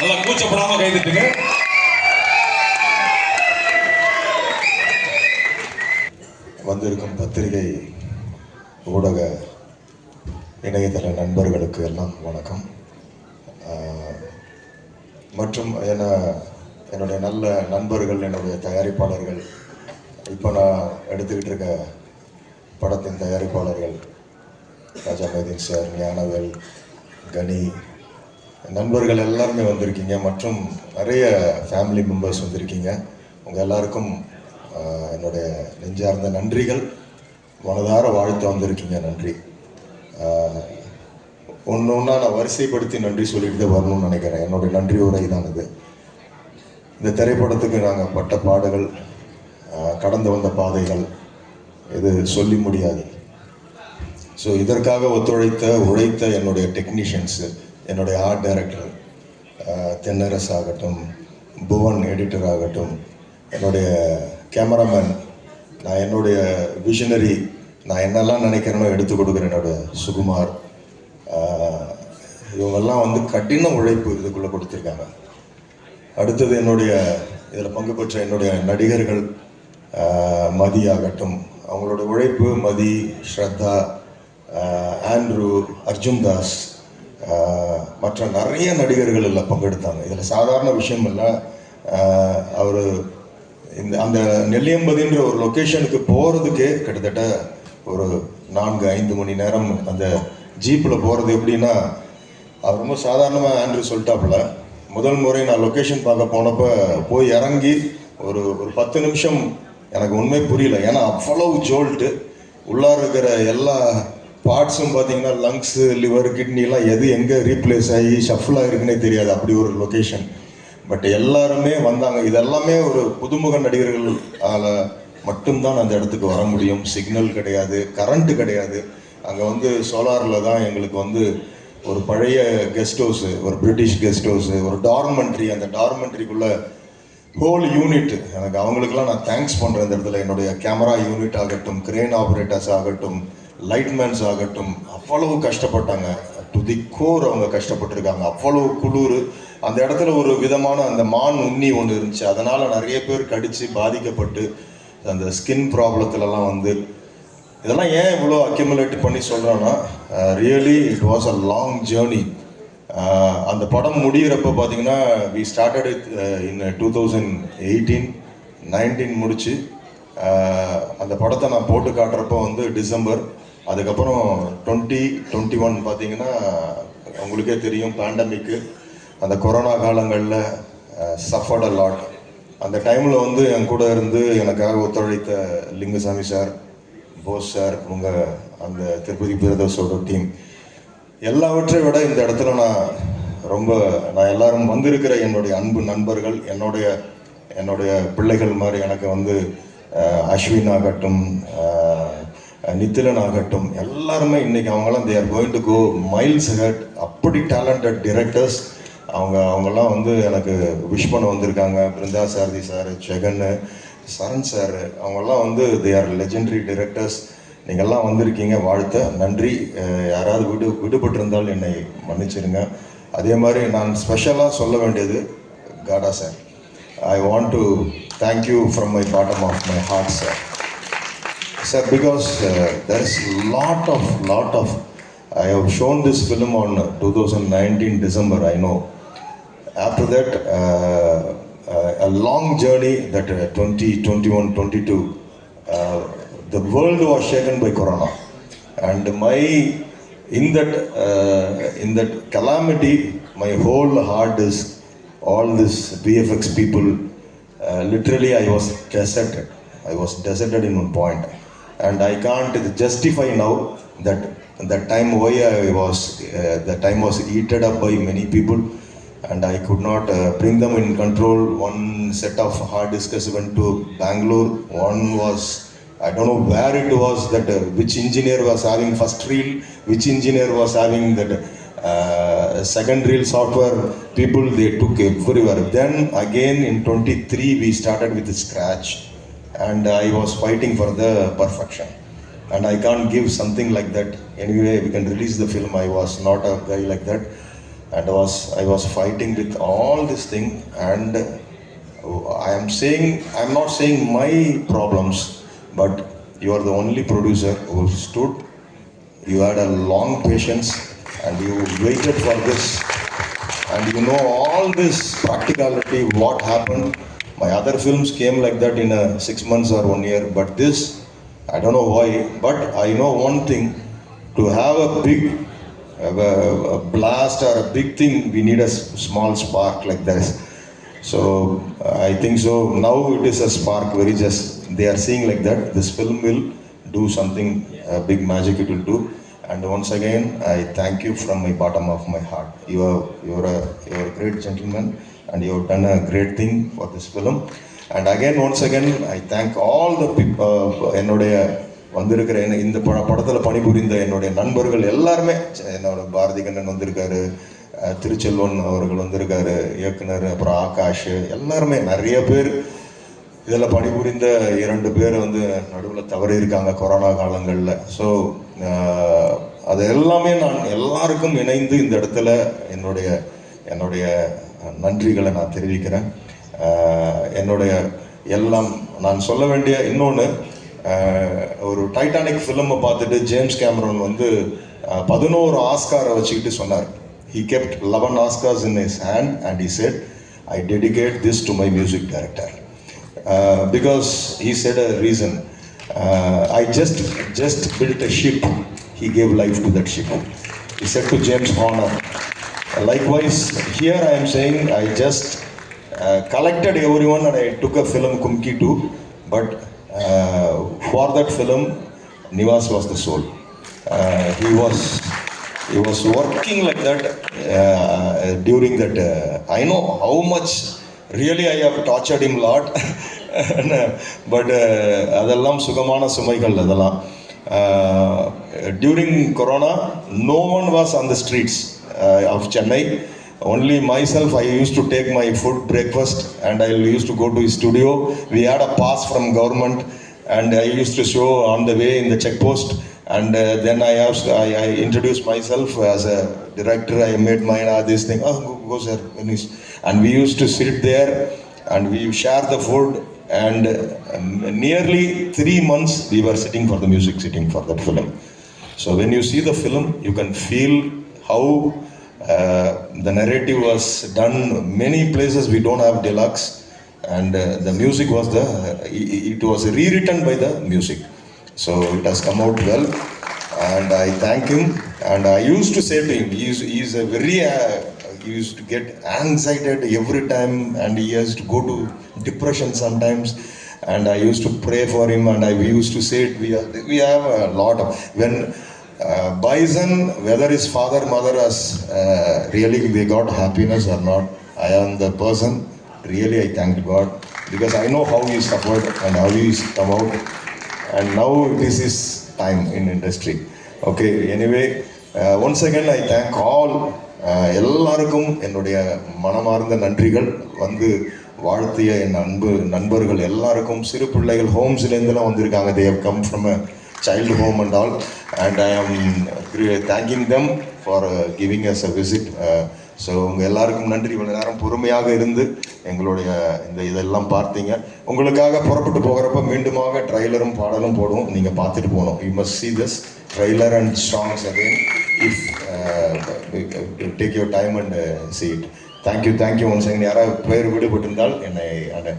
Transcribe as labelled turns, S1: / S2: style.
S1: நல்லா கூச்சப்படாம கைதுட்டுங்க
S2: வந்திருக்கும் பத்திரிகை ஊடக இணையதள நண்பர்களுக்கு எல்லாம் வணக்கம். மற்றும் என என்னுடைய நல்ல நண்பர்கள் என்னுடைய தயாரிப்பாளர்கள் இப்போ நான் எடுத்துக்கிட்டு இருக்க படத்தின் தயாரிப்பாளர்கள் ராஜா மைதீன் சார் ஞானவேல் கனி நண்பர்கள் எல்லாருமே வந்திருக்கீங்க மற்றும் நிறைய ஃபேமிலி மெம்பர்ஸ் வந்திருக்கீங்க. உங்கள் எல்லாருக்கும் என்னுடைய நெஞ்சார்ந்த நன்றிகள். மனதார வாழ்த்து வந்திருக்கீங்க நன்றி. ஒன்று ஒன்றா நான் வரிசைப்படுத்தி நன்றி சொல்லிட்டு தான் வரணும்னு நினைக்கிறேன். என்னுடைய நன்றி உரை தான் இது இந்த திரைப்படத்துக்கு நாங்கள் பட்ட பாடுகள் கடந்து வந்த பாதைகள் இது சொல்லி முடியாது. ஸோ இதற்காக ஒத்துழைத்த உழைத்த என்னுடைய டெக்னீஷியன்ஸு என்னுடைய ஆர்ட் டைரக்டர் தென்னரசு ஆகட்டும் புவன் எடிட்டர் ஆகட்டும் என்னுடைய கேமராமேன் நான் என்னுடைய விஷனரி நான் என்னெல்லாம் நினைக்கிறேனோ எடுத்து கொடுக்குறேன் என்னோட சுகுமார். இவங்கெல்லாம் வந்து கடின உழைப்பு இதுக்குள்ளே கொடுத்துருக்காங்க. அடுத்தது என்னுடைய இதில் பங்கு பெற்ற என்னுடைய நடிகர்கள் மதி ஆகட்டும் அவங்களோட உழைப்பு மதி ஸ்ரத்தா ஆண்ட்ரூ அர்ஜுன் தாஸ் மற்ற நிறைய நடிகர்கள் எல்லாம் பங்கெடுத்தாங்க. இதில் சாதாரண விஷயம் இல்லை. அவர் இந்த அந்த நெல்லியம்பதின்ற ஒரு லொக்கேஷனுக்கு போகிறதுக்கே கிட்டத்தட்ட ஒரு நான்கு ஐந்து மணி நேரம் அந்த ஜீப்பில் போகிறது எப்படின்னா அவர் ரொம்ப சாதாரணமாக ஆண்ட்ரி சொல்லிட்டாப்புல. முதல் முறை நான் லொக்கேஷன் பார்க்க போனப்போ போய் இறங்கி ஒரு ஒரு பத்து நிமிஷம் எனக்கு உண்மை புரியல. ஏன்னா அவ்வளவு ஜோல்ட்டு. உள்ளார இருக்கிற எல்லா பார்ட்ஸும் பார்த்தீங்கன்னா லங்ஸு லிவர் கிட்னிலாம் எது எங்கே ரீப்ளேஸ் ஆகி ஷஃபிளாக இருக்குன்னே தெரியாது. அப்படி ஒரு லொக்கேஷன் பட் எல்லாருமே வந்தாங்க. இதெல்லாமே ஒரு புதுமுக நடிகர்களால் மட்டும்தான் அந்த இடத்துக்கு வர முடியும். சிக்னல் கிடையாது. கரண்ட்டு கிடையாது. அங்கே வந்து சோலாரில் தான் எங்களுக்கு வந்து ஒரு பழைய கெஸ்ட் ஹவுஸு ஒரு பிரிட்டிஷ் கெஸ்ட் ஹவுஸு ஒரு டார்மெண்ட்ரி அந்த டார்மெண்ட்ரிக்குள்ளே ஹோல் யூனிட் எனக்கு அவங்களுக்கெல்லாம் நான் தேங்க்ஸ் பண்ணுறேன் இந்த இடத்துல. என்னுடைய கேமரா யூனிட் ஆகட்டும் கிரேன் ஆப்ரேட்டர்ஸ் ஆகட்டும் லைட்மேன்ஸ் ஆகட்டும் அவ்வளவு கஷ்டப்பட்டாங்க. டு தி கோர் அவங்க கஷ்டப்பட்டிருக்காங்க. அவ்வளவு குளிர். அந்த இடத்துல ஒரு விதமான அந்த மான் உண்ணி ஒன்று இருந்துச்சு. அதனால் நிறைய பேர் கடித்து பாதிக்கப்பட்டு அந்த ஸ்கின் ப்ராப்ளத்துலலாம் வந்து இதெல்லாம் ஏன் இவ்வளோ அக்யூமுலேட் பண்ணி சொல்கிறேன்னா really it was a long journey அந்த படம் முடிகிறப்ப பார்த்தீங்கன்னா we started in two thousand eighteen nineteen முடிச்சு. அந்த படத்தை நான் போட்டு காட்டுறப்போ வந்து டிசம்பர் அதுக்கப்புறம் டுவெண்ட்டி டுவெண்ட்டி ஒன் பார்த்தீங்கன்னா உங்களுக்கே தெரியும் பேண்டமிக்கு அந்த கொரோனா காலங்களில் சஃபர்ட் அ லாட் அந்த டைமில் வந்து என் கூட இருந்து எனக்காக ஒத்துழைத்த லிங்குசாமி சார் போஸ் சார் உங்கள் அந்த திருப்பதி பிரதர்ஸோட டீம் எல்லாவற்றை விட இந்த இடத்துல நான் ரொம்ப நான் எல்லாரும் வந்திருக்கிற என்னுடைய அன்பு நண்பர்கள் என்னுடைய என்னுடைய பிள்ளைகள் மாதிரி எனக்கு வந்து அஸ்வின் ஆகட்டும் நித்திலன் ஆகட்டும் எல்லாருமே இன்னைக்கு அவங்களாம் they're going to go miles ahead அப்படி டேலண்டட் டிரெக்டர்ஸ் அவங்க அவங்கெல்லாம் வந்து எனக்கு விஷ் பண்ண வந்திருக்காங்க. பிருந்தா சாரதி சார் ஜெகன் சரண் சார் அவங்கெல்லாம் வந்து தே ஆர் லெஜெண்டரி டிரெக்டர்ஸ் நீங்கள்லாம் வந்திருக்கீங்க வாழ்த்த நன்றி. யாராவது விடு விடுபட்டிருந்தால் என்னை மன்னிச்சிருங்க. அதே மாதிரி நான் ஸ்பெஷலாக சொல்ல வேண்டியது காடா sir I want to thank you from my bottom of my heart sir Sir, because uh, there is lot of lot of. I have shown this film on 2019 December. I know. After that, uh, uh, a long journey that uh, 20, 21, 22. Uh, the world was shaken by Corona, and my in that uh, in that calamity, my whole heart is all this VFX people. Uh, literally, I was deserted. I was deserted in one point, and I can't justify now that that time why I was uh, the time was eaten up by many people, and I could not uh, bring them in control. One set of hard discus went to Bangalore. One was I don't know where it was that uh, which engineer was having first reel, which engineer was having that uh, second reel software. People they took everywhere. Then again in 23 we started with scratch, and I was fighting for the perfection. And I can't give something like that. Anyway, we can release the film. I was not a guy like that. and was I was fighting with all this thing and uh, I am saying I'm not saying my problems but you are the only producer who stood you had a long patience and you waited for this and you know all this practicality what happened my other films came like that in a six months or one year but this i don't know why but i know one thing. To have a big a, a blast or a big thing we need a small spark like this so i think so now it is a spark very just they are seeing like that this film will do something uh, big magic it will do. And once again i thank you from my bottom of my heart. You are you are a you are a great gentleman and you have done a great thing for this film. And again once again i thank all the people uh, என்னுடைய வந்திருக்கிற என்ன- இந்த பட படத்தில் பணிபுரிந்த என்னுடைய நண்பர்கள் எல்லாருமே என்னோட பாரதி கண்ணன் வந்திருக்காரு திருச்செல்வன் அவர்கள் வந்திருக்காரு இயக்குனர் அப்புறம் ஆகாஷ் எல்லாருமே நிறைய பேர் இதில் பணிபுரிந்த இரண்டு பேர் வந்து நடுவில் தவறி இருக்காங்க கொரோனா காலங்களில். ஸோ அது எல்லாமே நான் எல்லாருக்கும் இணைந்து இந்த இடத்துல என்னுடைய என்னுடைய நன்றிகளை நான் தெரிவிக்கிறேன் என்னுடைய எல்லாம் நான் சொல்ல வேண்டிய இன்னொன்று ஒரு டைட்டானிக் ஃபிலிமை பார்த்துட்டு ஜேம்ஸ் கேமரன் வந்து பதினோரு ஆஸ்காரை வச்சுக்கிட்டு சொன்னார் he kept eleven Oscars in his hand and he said I dedicate this to my music director because he said a reason I just just built a ship he gave life to that ship he said to James Horner Likewise, here I am saying I just uh, collected everyone and I took a film Kumki too. But uh, for that film, Nivas was the soul. Uh, he was he was working like that uh, during that. Uh, I know how much really I have tortured him lot. but uh, அதெல்லாம் சுகமான சுமைகள் அதெல்லாம் during corona no one was on the streets Uh, of Chennai. Only myself, I used to take my food breakfast and I used to go to his studio. We had a pass from government and I used to show on the way in the checkpost. And uh, then I asked, I, I, introduced myself as a director. I made my uh, this thing. Oh, go, go sir, And we used to sit there and we share the food. And um, nearly three months we were sitting for the music, sitting for that film. So when you see the film, you can feel how the narrative was done. Many places we don't have deluxe, and uh, the music was the it, was rewritten by the music. So it has come out well, and I thank him. And I used to say to him, he is, he is a very, uh, he used to get anxiety every time, and he has to go to depression sometimes. And I used to pray for him, and I we used to say, it, we have, we have a lot of when. Uh, Bison, whether his father, mother has uh, really they got happiness or not, I am the person. Really, I thank God because I know how he suffered and how he's come out and now this is time in industry okay anyway uh, once again i thank all uh, எல்லாருக்கும் என்னுடைய மனமார்ந்த நன்றிகள் வந்து வாழ்த்திய என் அன்பு நண்பர்கள் எல்லாருக்கும் சிறு பிள்ளைகள் ஹோம்ஸ்லேருந்துலாம் வந்திருக்காங்க they have come from child home and all and I am thanking them for giving us a visit so உங்கள் எல்லாருக்கும் நன்றி. இவ்வளோ நேரம் பொறுமையாக இருந்து எங்களுடைய இந்த இதெல்லாம் பார்த்தீங்க. உங்களுக்காக புறப்பட்டு போகிறப்ப மீண்டுமாக ட்ரைலரும் பாடலும் போடுவோம். நீங்கள் பார்த்துட்டு போகணும். You must see this trailer and songs again if take your time and see it. Thank you thank you once யாராவது பேர் விடுபட்டிருந்தால் என்னை அந்த